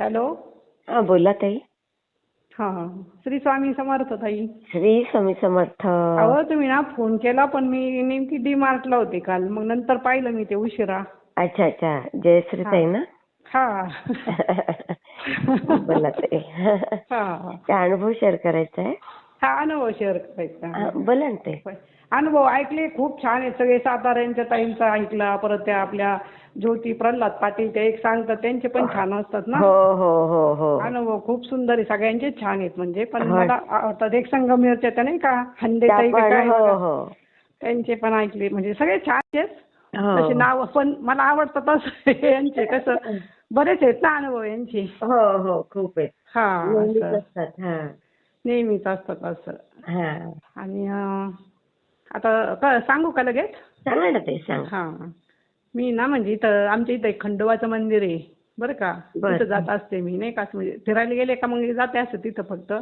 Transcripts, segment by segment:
Hello? हा बोला ताई. हा श्री स्वामी समर्थ ताई. श्री स्वामी समर्थ. अहो तुम्ही ना फोन केला पण मी नेमकी डी मार्टला होते काल. मग नंतर पाहिलं मी ते उशिरा. अच्छा अच्छा. जयश्री ताई ना? हा. बोला ताई. हा काय अनुभव शेअर करायचा आहे हा अनुभव शेअर करायचा. हा, बोला ना ताई. अनुभव ऐकले खूप छान आहेत सगळे साताऱ्यांच्या ताईंचा ऐकला परत त्या आपल्या ज्योती प्रल्हाद पाटील ते एक सांगतात त्यांचे पण छान असतात ना. हो हो हो हो. अनुभव खूप सुंदर आहे. सगळ्यांचे छान आहेत म्हणजे. पण. मला आवडतात एक संगमेरच्या त्या नाही का हंदे त्या ताई का पण काय हो बघा. हो. त्यांचे पण ऐकले. म्हणजे सगळे छान आहेत. हो. तसे नाव पण मला आवडतात असं. यांचे कसं बरेच आहेत ना अनुभव यांचे. हो हो खूप आहे हा नेहमीच असं. असतात हा. नेहमीच असतात असं. हा. आणि अं, आता क- सांगू का लगेच? सांगा ना सांग. हा. मी ना म्हणजे इथं आमच्या इथं एक खंडोबाचं मंदिर आहे. बरं का? बरं. तिथं जात असते मी नाही का? असं म्हणजे फिरायला गेले का मग जाते असं तिथं फक्त.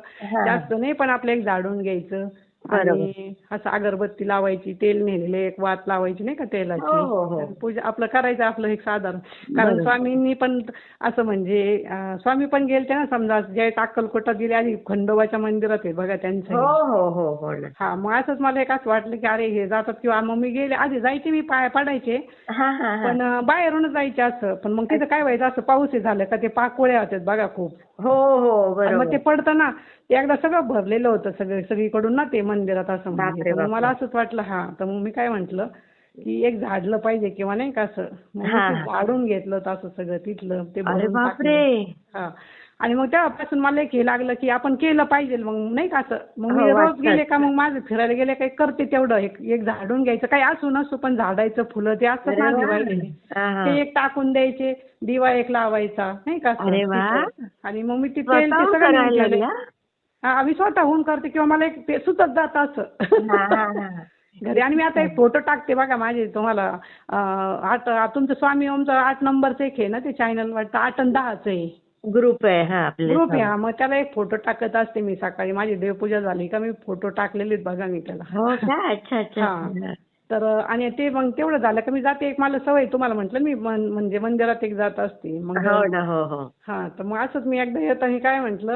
जास्त नाही पण आपलं एक झाडून घ्यायचं. आणि असं अगरबत्ती लावायची तेल नेलेले एक वात लावायची नाही का हो, हो, हो. तेलाची पूजा आपलं करायचं आपलं एक साधारण कारण. स्वामींनी पण असं म्हणजे स्वामी पण गेलते ना समजा ज्यावेळेस अक्कलकोटात गेले आधी खंडोबाच्या मंदिरात आहे बघा त्यांचं. हो हे. हो हो हो हा मग असंच मला एक असं वाटलं की अरे हे जातात किंवा मग मी गेले आधी जायचे मी पाय पडायचे. हा हा हा. पण बाहेरूनच जायचे असं. पण मग तिथं काय व्हायचं असं पाऊस हे झालं का ते पाकोळ्या होत्यात बघा खूप. हो हो मग ते पडतं ना ते एकदा सगळं भरलेलं होतं सगळं सगळीकडून ना ते मंदिरात असं बापरे, म्हणजे तर बापरे. मला असंच वाटलं हा तर मग मी काय म्हंटल की एक झाडलं पाहिजे किंवा नाही का असं मग मी ते हा. झाडून घेतलं होतं असं सगळं तिथलं ते अरे भरून बापरे टाकलं. हा आणि मग तेव्हापासून मला एक हे लागलं की आपण केलं पाहिजे मग नाही का असं मग हो, मी रोज वाटतं. गेले का मग माझं फिरायला गेले काही करते तेवढं एक एक झाडून घ्यायचं काही असू नसू पण झाडायचं फुलं ते असतात अरे ना वा. हा, हा. ते एक टाकून द्यायचे दिवा एक लावायचा नाही का असं अरे वा. तिथं. आणि मग मी ते तेल ते स्वतःहून सगळं करायला ठेवलंय. लागल्या? हा आम्ही स्वतःहून करते किंवा मला एक ते सुचत जात असं हा हा हा घरी आणि मी आता एक फोटो टाकते बघा माझे तुम्हाला अं, आठ तुमचं स्वामी ओमचं आठ नंबरचं एक आहे ना ते चॅनल वाटतं आठ आणि दहाचं आहे ग्रुप आहे हा आपले ग्रुप आहे हा मग त्याला एक फोटो टाकत असते मी सकाळी. माझी देवपूजा झाली का मी फोटो टाकलेले बघा मी त्याला. हो का? अच्छा अच्छा हा. तर आणि ते मग तेवढं झालं का मी जाते. एक मला सवय तुम्हाला म्हटलं मी मन- म्हणजे मंदिरात एक जात असते. मग हो ना हो हो. हा तर मग असंच मी एकदा येताना काय म्हंटल?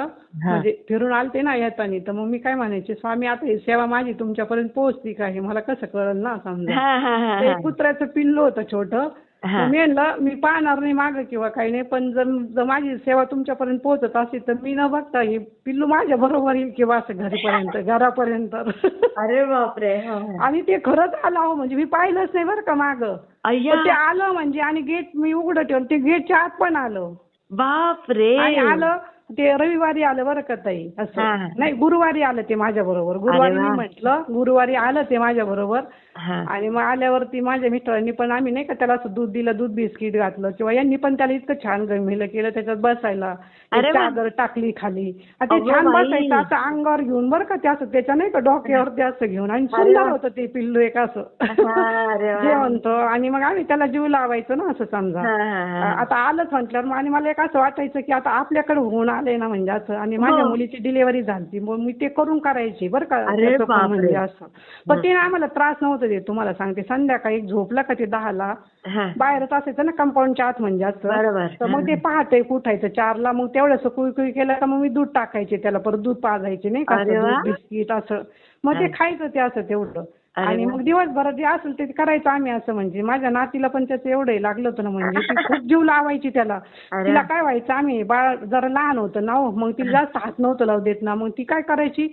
म्हणजे फिरून आलते ना येताना तर मग मी काय म्हणायचे स्वामी आता ही सेवा माझी तुमच्यापर्यंत पोहोचती का? हे मला कसं कळलं ना समजा. हा हा हा ते हा. कुत्र्याचं पिल्लू होतं छोटं. हा. मी म्हणलं मी पाहणार नाही मागं किंवा काही नाही पण जर जर माझी सेवा तुमच्यापर्यंत पोहोचत असेल तर मी न बघता हे पिल्लू माझ्या बरोबर येईल किंवा असं घरीपर्यंत घरापर्यंत अरे बापरे हो, हो. आणि ते खरंच आलं अहो म्हणजे मी पाहिलंच नाही बरं का मागं अय्या पण ते आलं म्हणजे आणि गेट मी उघडं ठेवलं ते गेटच्या आत पण आलं बापरे आणि आलं ते रविवारी आलं बरं का ताई हा. असं नाही गुरुवारी आलं ते माझ्या बरोबर गुरुवारी अरे मी. म्हटलं गुरुवारी आलं ते माझ्या बरोबर आणि मग आल्यावरती माझ्या मिस्टरांनी पण आम्ही नाही का त्याला असं दूध दिलं दूध बिस्किट घातलं किंवा यांनी पण त्याला इतकं छान गमिलं केलं त्याच्यात बसायला एक. चादर टाकली खाली आणि ते छान. बसायचं असं अंगावर घेऊन बरं का ते असं त्याच्या नाही का डोक्यावरती असं घेऊन आणि सुंदर. होतं ते पिल्लू एक असं. जेवणत आणि मग आम्ही त्याला जीव लावायचो ना असं समजा. आता आलंच म्हटल्यावर आणि मला एक असं वाटायचं की आता आपल्याकडे होऊन आलंय ना म्हणजे असं आणि माझ्या हो. मुलीची डिलिव्हरी झाली मग मी ते करून करायची बरं का. म्हणजे असं पण ते आम्हाला त्रास नव्हतं देत तुम्हाला सांगते संध्याकाळी झोपला का ते दहाला? हा. बाहेरच असायचं ना कंपाऊंडच्या आत म्हणजे असं. तर मग ते पहाटे उठायचं चारला मग तेवढंसं कुई कुई केलं का मग मी दूध टाकायचे त्याला परत दूध पाजायचे नाही का अरे असं वा. दूध बिस्किट असं. मग ते खायचं ते असं तेवढं. आणि. मग दिवसभरात जे असेल ते करायचं आम्ही असं म्हणजे. माझ्या नातीला पण त्याचं एवढं लागलं होतं ना म्हणजे. ती खूप जीव लावायची त्याला. तिला. काय व्हायचं आम्ही बाळ जरा लहान होतं ना हो. मग तिला जास्त हात नव्हतं लावू देत ना. मग ती काय करायची.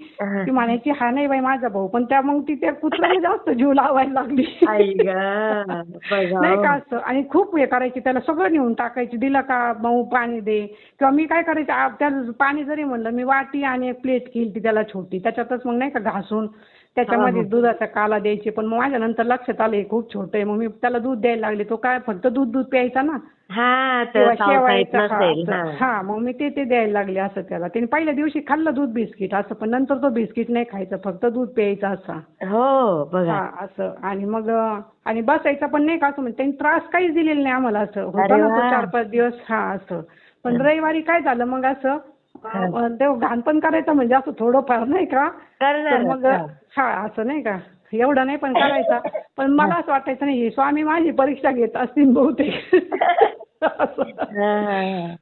ती म्हणायची हा नाही बाई माझा भाऊ. पण त्या मग ती त्या कुत्र्याला जास्त जीव लावायला लागली. नाही का असं? आणि खूप हे करायची त्याला सगळं नेऊन टाकायची. दिलं का मऊ पाणी दे. किंवा मी काय करायचे त्याला पाणी जरी म्हणलं मी वाटी आणि एक प्लेट केली त्याला छोटी. त्याच्यातच मग नाही का घासून त्याच्यामध्ये. दुधाचा काला द्यायचे पण मग माझ्या नंतर लक्षात आलं हे खूप छोटं आहे मग मी त्याला दूध द्यायला लागले. तो काय फक्त दूध दूध प्यायचा ना? हा किंवा शेवायचं हा, मग मी ते ते द्यायला लागले असं त्याला. त्याने पहिल्या दिवशी खाल्लं दूध बिस्किट असं पण नंतर तो बिस्किट नाही खायचं फक्त दूध प्यायचं असा. हो बघा. हा असं. आणि मग अं, आणि बसायचा पण नाही का असं म्हणजे त्यांनी त्रास काहीच दिलेला नाही आम्हाला असं. अरे होता ना तो. चार पाच दिवस हा असं. पण रविवारी काय झालं मग असं ते घाण पण करायचं म्हणजे असं थोडंफार नाही का? तर मग हा. असं नाही का? एवढं नाही पण करायचा. पण मला असं वाटायचं नाही हे स्वामी माझी परीक्षा घेत असतील बहुतेक.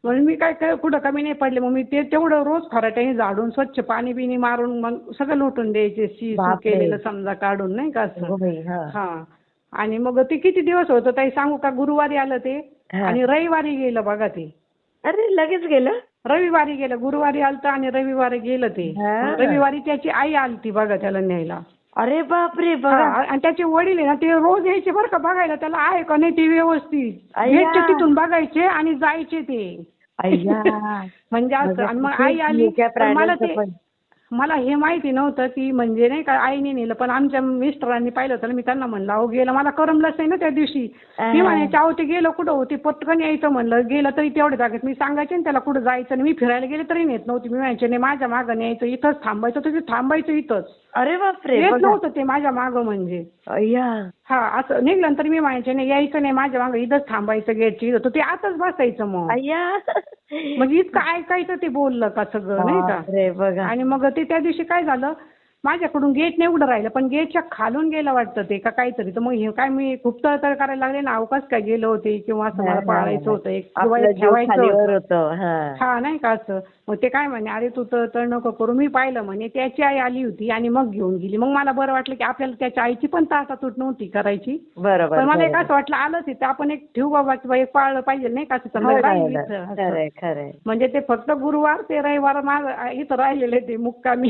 म्हणून मी काय काय कुठं कमी नाही पडले. मग मी ते तेवढं रोज खराट्याने झाडून स्वच्छ पाणी बिनी मारून मग सगळं लुटून द्यायचे. शी सू. केलेलं समजा काढून नाही का असं. हो. आणि मग ते किती दिवस होतं ताई? सांगू का? गुरुवारी आलं ते. आणि रविवारी गेलं बघा ते. अरे लगेच गेलं? रविवारी गेलं गुरुवारी आलतं आणि रविवारी गेलं ते. हा. रविवारी त्याची आई आलती बघा त्याला न्यायला. अरे बापरे हा, बघा आणि त्याचे वडील आहे ना ते रोज यायचे बरं का बघायला. त्याला आहे का नाही ते व्यवस्थित? अय्या. गेटच्या तिथून बघायचे आणि जायचे ते. अय्या. म्हणजे असं आणि मग आई आली मला ते. मला हे माहिती नव्हतं की म्हणजे नाही का आईने नेलं पण आमच्या मिस्टरांनी पाहिलं होतं ना, मी त्यांना म्हणलं अहो गेलं मला करमलंच नाही ना त्या दिवशी. मी म्हणायचे अहो ते गेलं कुठं होते? पटकन यायचं म्हणलं गेलं तरी तेवढ्या जागेत मी सांगायचे ना त्याला कुठं जायचं आणि मी फिरायला गेले तरी नेत नव्हती. मी म्हणायचे नाही माझ्या मागं न्यायचं इथंच थांबायचं तर ते थांबायचं इथंच. अरे बापरे येत बघा. नव्हतं ते माझ्या मागं म्हणजे. अय्या. हा असं निघलं तरी मी म्हणायचे नाही यायचं नाही माझ्या मागं इथंच थांबायचं गेटची इथं. तर ते आताच बसायचं मग. अय्या. म्हणजे इतकं ऐकायचं ते बोललं का सगळं नाही का? बापरे बघा. आणि मग ते त्या दिवशी काय झालं? माझ्याकडून गेट नाही उघडं राहिलं पण गेटच्या खालून गेलं वाटतं ते का काहीतरी. तर मग हे काय मी खूप तळतळ करायला लागले ना अवकाश काय गेलं होते किंवा असं मला पाळायचं. होतं एक ठेवायचं हा. नाही का असं. मग ते काय म्हणे अरे तू तळतळ नको करू मी पाहिलं म्हणे त्याची आई आली होती आणि मग घेऊन गेली. मग मला बरं वाटलं की आपल्याला त्याच्या आईची पण ताटातूट नव्हती करायची. बरोबर पण मला एक. असं वाटलं आलंच इथं आपण एक ठेवू बाबा किंवा एक पाळलं पाहिजे नाही का असं म्हणजे ते फक्त गुरुवार ते रविवार माझं इथं राहिलेले ते मुक्कामी.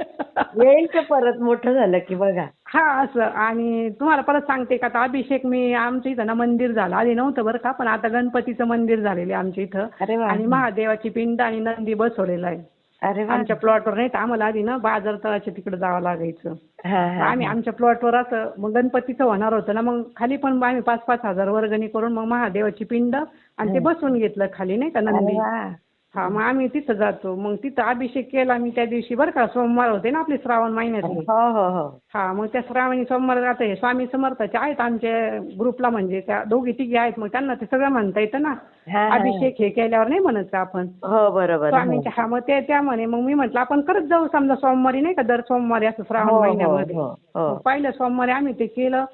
येईल ते परत मोठं झालं की बघा. हा असं. आणि तुम्हाला परत सांगते का आता अभिषेक मी आमच्या इथं ना मंदिर झालं. आधी नव्हतं बरं का पण आता गणपतीचं मंदिर झालेलं आहे आमच्या इथं. वा. आणि महादेवाची पिंड आणि नंदी बसवलेला आहे. अरे वा. आमच्या प्लॉटवर नाही तर आम्हाला आधी ना बाजार तळाच्या तिकडे जावं लागायचं. हा हा आम्ही आमच्या प्लॉटवर असं मग गणपतीचं होणार होतं ना मग खाली पण आम्ही पाच पाच हजार वर्गणी करून मग महादेवाची पिंड आणि ते बसवून घेतलं खाली नाही का अरे नंदी वा. हा मग आम्ही तिथं जातो. मग तिथं अभिषेक केला मी त्या दिवशी बरं का सोमवार होते ना आपले श्रावण महिन्यातले. हो हो हो हा. मग त्या श्रावणी सोमवार आता हे स्वामी समर्थाचे आहेत आमच्या ग्रुपला म्हणजे त्या दोघी तिघी आहेत मग त्यांना ते सगळं म्हणता येतं ना. हा, हा. अभिषेक हे केल्यावर नाही म्हणत का आपण? हो बरोबर हो. स्वामींच्या हा मग ते त्या म्हणे मग मी म्हटलं आपण करत जाऊ समजा सोमवारी नाही का दर सोमवारी असं हो, श्रावण हो, महिन्यामध्ये. हो, हो. मग पहिल्या सोमवारी आम्ही ते केलं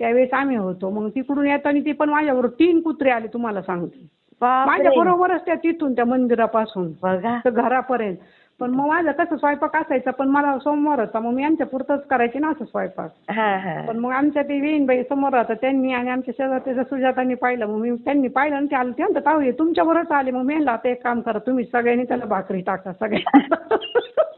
त्यावेळेस आम्ही होतो. मग तिकडून येताना ती पण माझ्याबरोबर तीन कुत्रे आले तुम्हाला सांगते. माझ्या बरोबरच त्या तिथून त्या मंदिरापासून. बघा. तर घरापर्यंत. पण मग माझं कसं स्वयंपाक असायचा पण मला सोमवार होता मग मी यांच्या पुरतच करायचे ना असं स्वयंपाक. हा हा. पण मग आमच्या ते वेणबाई समोर होता त्यांनी आणि आमच्या शेजारच्या सुजातांनी पाहिलं मग मी त्यांनी पाहिलं आणि ते आलं. ते म्हणतात "अहो, हे तुमच्या बरोबर आले. मग मी म्हणलं आता एक काम करा तुम्ही सगळ्यांनी त्याला भाकरी टाका सगळ्यांना.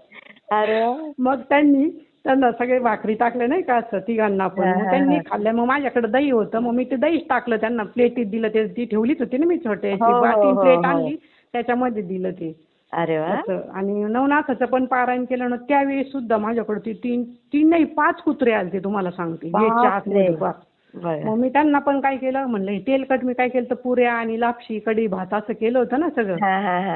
अरे. वा. मग त्यांनी त्यांना सगळे भाकरी टाकले नाही का असं तिघांना पण. हा, मग हा, त्यांनी हा. खाल्ल्या. मग माझ्याकडे दही होतं. मग मी ते दहीच टाकलं त्यांना. प्लेटीत दिलं ते. ती ठेवलीच होती ना मी छोटे. हो, हो, तीन हो, प्लेट हो. आणली. त्याच्यामध्ये दिलं ते. अरे वा. असं. आणि नवनाथाचं पण पारायण केलं. ना त्यावेळी सुद्धा माझ्याकडे ती तीन तीन नाही पाच कुत्रे आलते तुम्हाला सांगते. बापरे. मग मी त्यांना पण काय केलं म्हणलं तेलकट मी काय केलं तर पुऱ्या आणि लापशी कढी भात असं केलं होतं ना सगळं.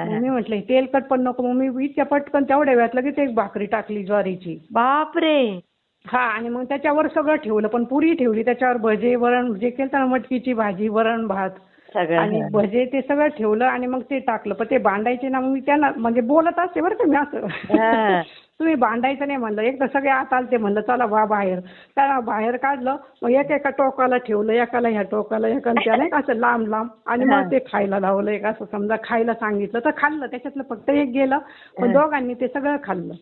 मग. मी म्हटलं तेलकट पण नको. मग मी इतक्या पटकन तेवढ्या वेळात लगेच एक भाकरी टाकली ज्वारीची. बापरे! हा आणि मग त्याच्यावर सगळं ठेवलं पण पुरी ठेवली त्याच्यावर भजे वरण जे केलं ना मटकीची भाजी वरण भात आणि. भजे ते सगळं ठेवलं आणि मग ते टाकलं पण ते भांडायचे ना मग मी त्यांना म्हणजे बोलत असते बरं का मी असं. तुम्ही भांडायचं नाही म्हणलं एकदा सगळे आत आलते म्हणलं चला वा बाहेर त्याला बाहेर काढलं मग एक एका टोकाला ठेवलं एकाला ह्या टोकाला एकाला त्या नाही का असं लांब लांब आणि. मग ते खायला लावलं एक असं समजा खायला सांगितलं तर खाल्लं त्याच्यातलं फक्त एक गेलं पण. दोघांनी ते सगळं खाल्लं.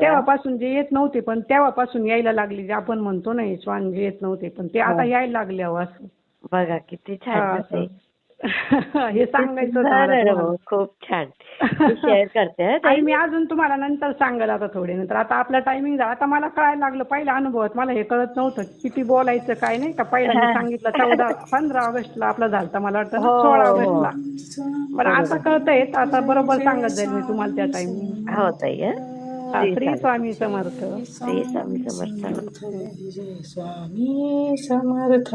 तेव्हापासून जे येत नव्हते पण तेव्हापासून यायला लागली जे आपण म्हणतो ना श्वान जे येत नव्हते पण ते आता. यायला लागले असं बघा किती छान हा, सांगायचं खूप छान. शेअर करते हं. मी अजून तुम्हाला नंतर सांगेल आता थोडे. नंतर आता आपला टायमिंग झाला. आता मला कळायला लागलं पहिल्या अनुभवात मला हे कळत नव्हतं किती बोलायचं काय नाही. का पहिला मी हा. सांगितलं चौदा पंधरा ऑगस्टला आपला झालता मला वाटतं ना, हो, सोळा हो. ऑगस्टला. पण आता कळतंय आता बरोबर सांगत जाईल मी तुम्हाला त्या टायमिंग हो ताई हं? श्री स्वामी समर्थ. श्री स्वामी समर्थ. स्वामी समर्थ.